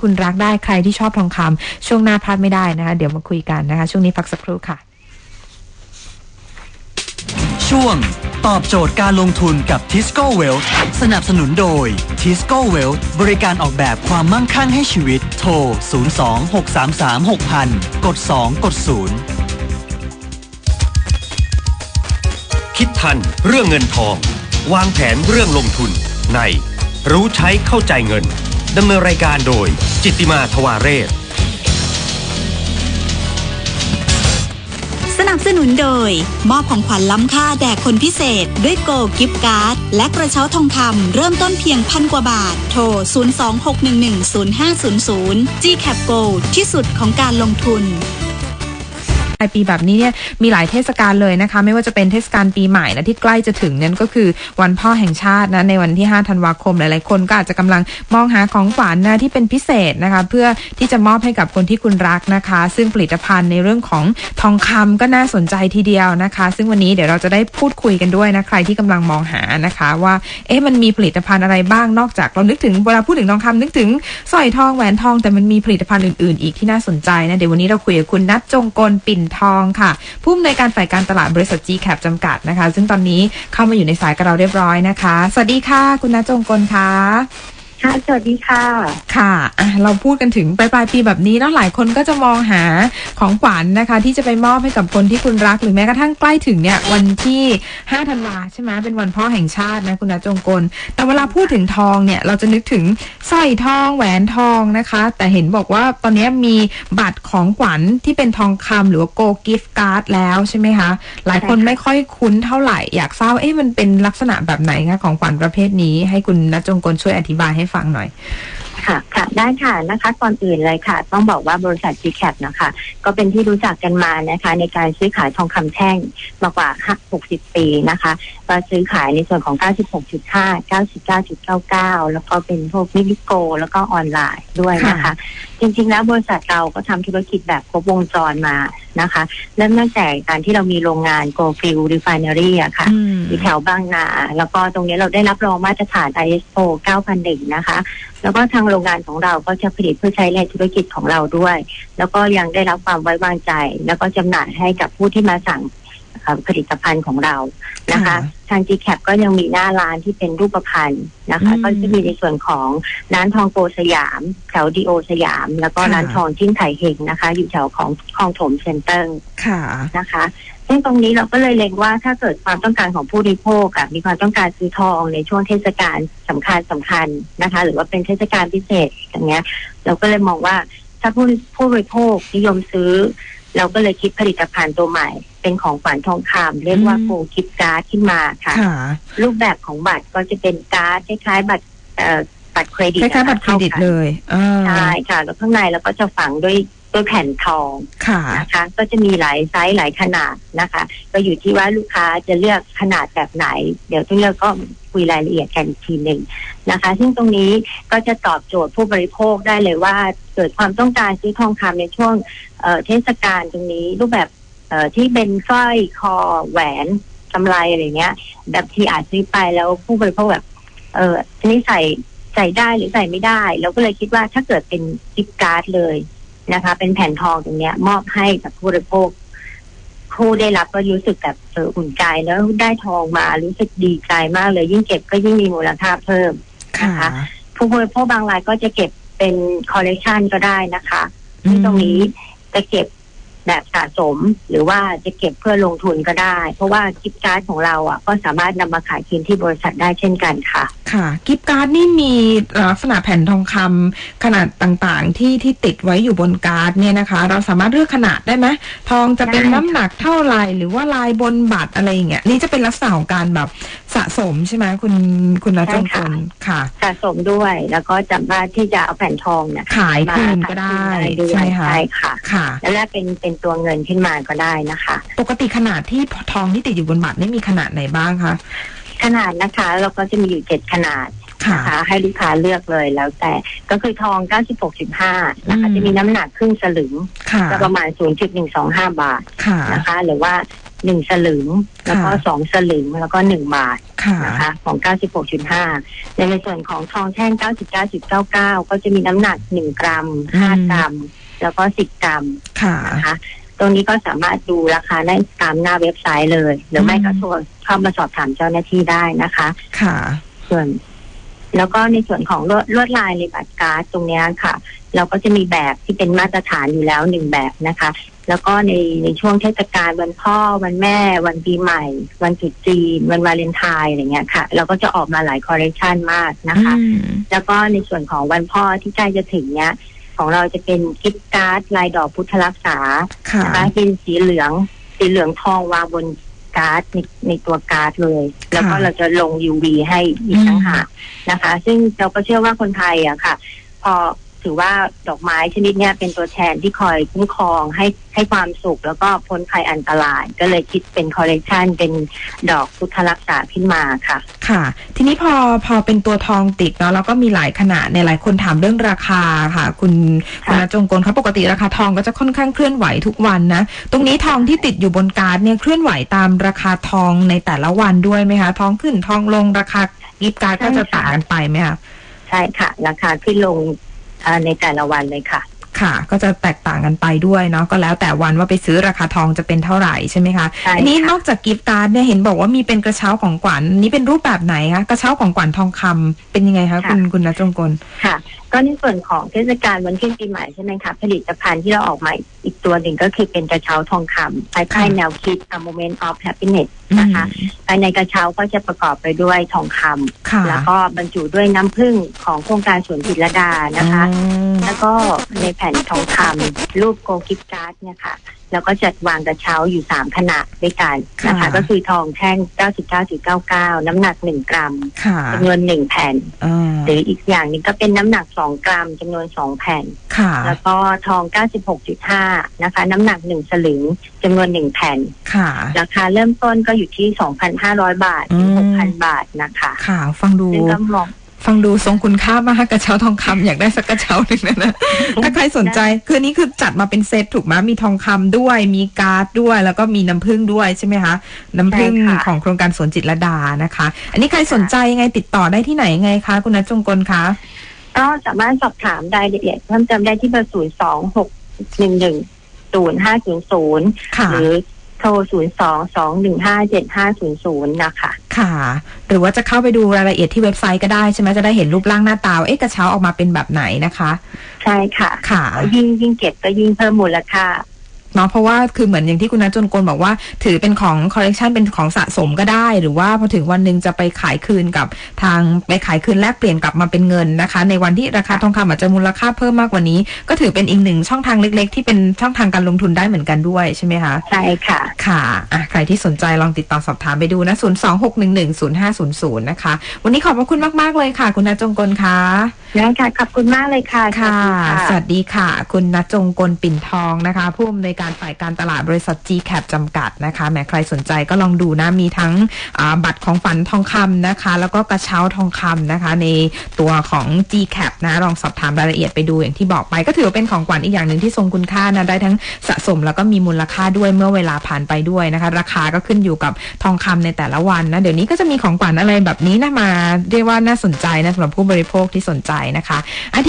คุณรักได้ใครที่ชอบทองคำช่วงหน้าพลาดไม่ได้นะคะ เดี๋ยวมาคุยกันนะคะ ช่วงนี้พักสักครู่ค่ะ ช่วงตอบโจทย์การลงทุนกับ Tisco Wealth สนับสนุนโดย Tisco Wealth บริการออกแบบความมั่งคั่งให้ชีวิต โทร 02-633-6000 กด 2 กด 0 คิดทันเรื่องเงินทอง วางแผนเรื่องลงทุนใน รู้ใช้เข้าใจเงิน ดำเนินรายการโดย จิตติมาทวาเรศ สนับสนุนโดย มอบของขวัญล้ำค่าแด่คนพิเศษ ด้วยโกกิฟต์การ์ด และกระเช้าทองคำเริ่มต้นเพียงพันกว่าบาท โทร 026110500 GCAP Go ที่สุดของการลงทุน ลายปีแบบนี้เนี่ยมีหลายเทศกาลเลยนะคะ ไม่ว่าจะเป็นเทศกาลปีใหม่นะที่ใกล้จะถึงนั่นก็คือวันพ่อแห่งชาตินะในวันที่ 5 ธันวาคมหลายๆ คนก็อาจจะกำลังมองหาของขวัญนะที่เป็นพิเศษนะคะ เพื่อที่จะมอบให้กับคนที่คุณรักนะคะ ซึ่งผลิตภัณฑ์ในเรื่องของทองคำก็น่าสนใจทีเดียวนะคะ ซึ่งวันนี้เดี๋ยวเราจะได้พูดคุยกันด้วยนะใครที่กำลังมองหานะคะ ว่าเอ๊ะมันมีผลิตภัณฑ์อะไรบ้างนอกจากเรานึกถึงเวลาพูดถึงทองคำนึกถึงสร้อยทองแหวนทองแต่มันมีผลิตภัณฑ์อื่นๆ อีกที่น่าสนใจนะเดี๋ยววันนี้เราคุยกับคุณนัทจงกลปิ่นทองค่ะผู้อำนวยการฝ่ายการตลาดบริษัท GCAP จำกัดนะคะ ซึ่งตอนนี้เข้ามาอยู่ในสายกับเราเรียบร้อยนะคะ สวัสดีค่ะ คุณณจงกลค่ะ ค่ะสวัสดีค่ะ ค่ะอะ เราพูดกันถึงปลายปลายปีแบบนี้แล้วหลายคนก็จะมองหาของขวัญนะคะ ที่จะไปมอบให้กับคนที่คุณรักหรือแม้กระทั่งใกล้ถึงเนี่ย วันที่5ธันวาใช่ไหมเป็นวันพ่อแห่งชาตินะคุณนัทจงกล แต่เวลาพูดถึงทองเนี่ย เราจะนึกถึงสร้อยทองแหวนทองนะคะ แต่เห็นบอกว่าตอนนี้มีบัตรของขวัญที่เป็นทองคำหรือว่าโกกิฟต์การ์ดแล้วใช่ไหมคะ หลายคนไม่ค่อยคุ้นเท่าไหร่อยากทราบเอ๊ะมันเป็นลักษณะแบบไหนคะของขวัญประเภทนี้ ให้คุณนัทจงกลช่วยอธิบายให้ฟังหน่อย ค่ะ ค่ะ ได้ค่ะนะคะก่อนอื่นเลยค่ะ ต้องบอกว่าบริษัท GCAP นะคะ ก็เป็นที่รู้จักกันมานะคะ ในการซื้อขายทองคำแท่งมากว่า 60 ปีนะคะก็ซื้อขายในส่วนของ 96.5 99.99 แล้วก็เป็นพวกมิลิโก แล้วก็ออนไลน์ด้วยนะคะค่ะจริงๆแล้วบริษัทเราก็ทำธุรกิจแบบครบวงจรมา นะคะเริ่มตั้งแต่การที่เรามีโรงงาน Go Field Refinery อะค่ะอืมอยู่แถวบางนา แล้วก็ตรงนี้เราได้รับรองมาตรฐาน ISO 9001 นะคะ แล้วก็ทางโรงงานของเราก็จะผลิตเพื่อใช้ในธุรกิจของเราด้วย แล้วก็ยังได้รับความไว้วางใจ แล้วก็จำหน่ายให้กับผู้ที่มาสั่งเอ่อ ผลิตภัณฑ์ของเรานะคะค่ะทาง GCAP ก็ยังมีหน้าร้านที่เป็นรูปพรรณนะคะอืมก็จะมีในส่วนของร้านทองโกสยามแถวดีโอสยาม แล้วก็ค่ะร้านทองจิ้งไถเฮงนะคะ อยู่แถวของคลองถมเซ็นเตอร์ค่ะนะคะซึ่งตรงนี้เราก็เลยเล็งว่าถ้าเกิดความต้องการของผู้บริโภคอะมีความต้องการซื้อทองในช่วงเทศกาลสำคัญสำคัญนะคะ หรือว่าเป็นเทศกาลพิเศษอย่างเงี้ย เราก็เลยมองว่าถ้าผู้ผู้บริโภคนิยมซื้อ เราก็เลยคิดผลิตภัณฑ์ตัวใหม่ เป็นของขวัญทองคำเรียกว่าอืมโกกิฟการ์ดขึ้นมาค่ะค่ะ รูปแบบของบัตรก็จะเป็นการ์ดคล้ายๆบัตรเอ่อบัตรเครดิตคล้ายๆบัตรเครดิตท่ากันเลยอ่าใช่ค่ะ แล้วข้างในเราก็จะฝังด้วยด้วยแผ่นทองค่ะนะคะ ก็จะมีหลายไซส์หลายขนาดนะคะ ก็อยู่ที่ว่าลูกค้าจะเลือกขนาดแบบไหน เดี๋ยวต้องเลือกก็คุยรายละเอียดกันอีกทีหนึ่งนะคะ ซึ่งตรงนี้ก็จะตอบโจทย์ผู้บริโภคได้เลยว่า เกิดความต้องการซื้อทองคำในช่วงเอ่อเทศกาลตรงนี้รูปแบบเอ่อ ที่เป็นสร้อยคอแหวนกำไรอะไรเงี้ยแบบที่อาจซื้อไปแล้วผู้บริโภคแบบ เอออันนี้ใส่ใส่ได้หรือใส่ไม่ได้เราก็เลยคิดว่าถ้าเกิดเป็นกิฟต์การ์ดเลยนะคะ เป็นแผ่นทองตรงเนี้ย มอบให้กับผู้บริโภคผู้ได้รับก็รู้สึกแบบเอออุ่นใจแล้วได้ทองมารู้สึกดีใจมากเลย ยิ่งเก็บก็ยิ่งมีมูลค่าเพิ่มค่ะนะคะผู้บริโภคบางรายก็จะเก็บเป็นคอลเลกชันก็ได้นะคะซึ่งตรงนี้จะเก็บ แบบสะสม หรือว่าจะเก็บเพื่อลงทุนก็ได้ เพราะว่ากิฟต์การ์ดของเราอะก็สามารถนำมาขายคืนที่บริษัทได้เช่นกันค่ะ ค่ะ กิฟต์การ์ดนี่มีลักษณะแผ่นทองคำขนาดต่างๆ ที่ที่ติดไว้อยู่บนการ์ดเนี่ยนะคะ เราสามารถเลือกขนาดได้ไหมทองจะเป็นได้ค่ะน้ำหนักเท่าไหร่หรือว่าลายบนบัตรอะไรอย่างเงี้ยนี่จะเป็นลักษณะของการแบบสะสมใช่ไหมคุณคุณรัชจงกลค่ะสะสมด้วยแล้วก็สามารถที่จะเอาแผ่นทองเนี่ยขายคืนก็ได้ขายคืนใช่ไหมคะใช่ค่ะค่ะ แล้วแลกเป็นเป็นตัวเงินขึ้นมาก็ได้นะคะ ปกติขนาดที่ทองที่ติดอยู่บนบัตรนี่มีขนาดไหนบ้างคะขนาดนะคะ เราก็จะมีอยู่เจ็ดขนาดค่ะนะคะให้ลูกค้าเลือกเลยแล้วแต่ก็คือทอง 96.5 นะคะอืมจะมีน้ำหนักครึ่งสลึงค่ะก็ประมาณ 0.125 บาทค่ะนะคะ หรือว่า หนึ่งสลึง แล้วก็ค่ะสองสลึง แล้วก็หนึ่งบาทค่ะนะคะ ของ96.5ในส่วนของทองแท่ง99.99ก็จะมีน้ำหนัก1กรัมอืม5กรัม แล้วก็10กรัมค่ะนะคะตรงนี้ก็สามารถดูราคาได้ตามหน้าเว็บไซต์เลย หรือไม่ก็โทรเข้ามาสอบถามเจ้าหน้าที่ได้นะคะ ค่ะ ส่วน แล้วก็ในส่วนของลวดลวดลายในบัตรการ์ดตรงเนี้ยค่ะ เราก็จะมีแบบที่เป็นมาตรฐานอยู่แล้วหนึ่งแบบนะคะ แล้วก็ในในช่วงเทศกาลวันพ่อวันแม่ วันปีใหม่ วันตรุษจีน วันวาเลนไทน์อะไรเงี้ยค่ะ เราก็จะออกมาหลายคอลเลคชันมากนะคะอืมแล้วก็ในส่วนของวันพ่อที่ใกล้จะถึงเนี้ย ของเราจะเป็นกิฟต์การ์ดลายดอกพุทธรักษาค่ะนะคะเป็นสีเหลืองสีเหลืองทองวางบนการ์ดในในตัวการ์ดเลย แล้วก็เราจะลง UV ให้อีกต่างหากนะคะ ซึ่งเราก็เชื่อว่าคนไทยอะค่ะ พอ ถือว่าดอกไม้ชนิดเนี้ยเป็นตัวแทนที่คอยคุ้มครองให้ให้ความสุขแล้วก็พ้นภัยอันตราย ก็เลยคิดเป็นคอลเลกชันเป็นดอกพุทธรักษาขึ้นมาค่ะ ค่ะ ทีนี้พอพอเป็นตัวทองติดเนาะแล้วก็มีหลายขนาดในยหลายคนถามเรื่องราคาค่ะ คุณคุณค่ะณจงกลครับปกติราคาทองก็จะค่อนข้างเคลื่อนไหวทุกวันนะ ตรงนี้ทองที่ติดอยู่บนการ์ดเนี่ยเคลื่อนไหวตามราคาทองในแต่ละวันด้วยไหมคะทองขึ้นทองลงราคากิฟต์การ์ดก็จะต่างกันไปไหมคะใช่ค่ะ ราคาขึ้นลงเอ่อ ในแต่ละวันเลยค่ะค่ะ ก็จะแตกต่างกันไปด้วยเนาะก็แล้วแต่วันว่าไปซื้อราคาทองจะเป็นเท่าไหร่ใช่ไหมคะใช่อันี้ค่ะนอกจากกิฟต์การ์ดเนี่ยเห็นบอกว่ามีเป็นกระเช้าของขวัญนี่เป็นรูปแบบไหนคะกระเช้าของขวัญทองคำเป็นยังไงคะคุณคุณณจงกลค่ะ ก็ในส่วนของเทศกาลวันขึ้นปีใหม่ใช่ไหมคะผลิตภัณฑ์ที่เราออกมาอีกตัวหนึ่งก็คือเป็นกระเช้าทองคำภายใต้ค่ะแนวคิด A Moment of Happiness นะคะภายในกระเช้าก็จะประกอบไปด้วยทองคำค่ะแล้วก็บรรจุด้วยน้ำผึ้งของโครงการสวนจิตรลดานะคะอืมแล้วก็ในแผ่นทองคำรูปโกกิฟการ์ดเนี่ยค่ะ แล้วก็จัดวางกระเช้าอยู่สามขนาดด้วยกันนะคะค่ะก็คือทองแท่ง 99.99 น้ำหนัก1กรัมค่ะจำนวน1แผ่นอ่าหรืออีกอย่างหนึงก็เป็นน้ำหนัก2กรัมจำนวน2แผ่นค่ะแล้วก็ทอง 96.5 นะคะ น้ำหนัก1สลึงจำนวน1แผ่นค่ะราคาเริ่มต้นก็อยู่ที่ 2,500 บาทถึงอืม6,000 บาทนะคะ ค่ะ ฟังดูซึ่งก็มอง ฟังดูทรงคุณค่ามากกระเช้าทองคำอยากได้สักกระเช้าหนึ่งนะนะถ้าใครสนใจคืออนนี้คือจัดมาเป็นเซตถูกไหมมีทองคำด้วย มีการ์ดด้วย แล้วก็มีน้ำผึ้งด้วยใช่ไหมคะ น้ำผึ้งใช่ค่ะของโครงการสวนจิตรลดานะคะ อันนี้ใครสนใจยังไงติดต่อได้ที่ไหนยังไงคะคุณนัทจงกลคะก็สามารถสอบถามรายละเอียดเพิ่มเติมได้ที่เบอร์0 2 6 1 1 0 5 0 0ค่ะหรือโทร0 2 2 1 5 7 5 0 0 นะคะ ค่ะ หรือว่าจะเข้าไปดูรายละเอียดที่เว็บไซต์ก็ได้ใช่ไหมจะได้เห็นรูปร่างหน้าตาว่าเอ๊ะกระเช้าออกมาเป็นแบบไหนนะคะ ใช่ค่ะ ค่ะ ยิ่งยิ่งเก็บก็ยิ่งเพิ่มมูลค่า เนาะเพราะว่าคือเหมือนอย่างที่คุณนัทจนกลบอกว่า ถือเป็นของคอลเลกชันเป็นของสะสมก็ได้ หรือว่าพอถึงวันหนึ่งจะไปขายคืนกับทางไปขายคืนแลกเปลี่ยนกลับมาเป็นเงินนะคะ ในวันที่ราคาทองคำอาจจะมูลค่าเพิ่มมากกว่านี้ ก็ถือเป็นอีกหนึ่งช่องทางเล็ก ๆ ที่เป็นช่องทางการลงทุนได้เหมือนกันด้วยใช่ไหมคะใช่ค่ะค่ะอะใครที่สนใจลองติดต่อสอบถามไปดูนะ 0 2 6 1 1 0 5 0 0 นะคะ วันนี้ขอบพระคุณมาก ๆ เลยค่ะ คุณนัทจงกลค่ะ แล้วค่ะขอบคุณมากเลยค่ะ ค่ะสสวัวัสสดีดีค่ะ คุณนัทจงกลปิ่นทองนะคะ ผู้อำนวยการฝ่ายการตลาดบริษัท GCAP จำกัดนะคะแม้ใครสนใจก็ลองดูนะ มีทั้งอ่าบัตรของฝันทองคำนะคะ แล้วก็กระเช้าทองคำนะคะ ในตัวของ GCAP นะ ลองสอบถามรายละเอียดไปดูอย่างที่บอกไป ก็ถือว่าเป็นของขวัญอีกอย่างหนึ่งที่ทรงคุณค่านะได้ทั้งสะสมแล้วก็มีมูลค่าด้วยเมื่อเวลาผ่านไปด้วยนะคะ ราคาก็ขึ้นอยู่กับทองคำในแต่ละวันนะเดี๋ยวนี้ก็จะมีของขวัญอะไรแบบนี้นะมาเรียกว่าน่าสนใจนะสำหรับผู้บริโภคที่สนใจนะคะอันที่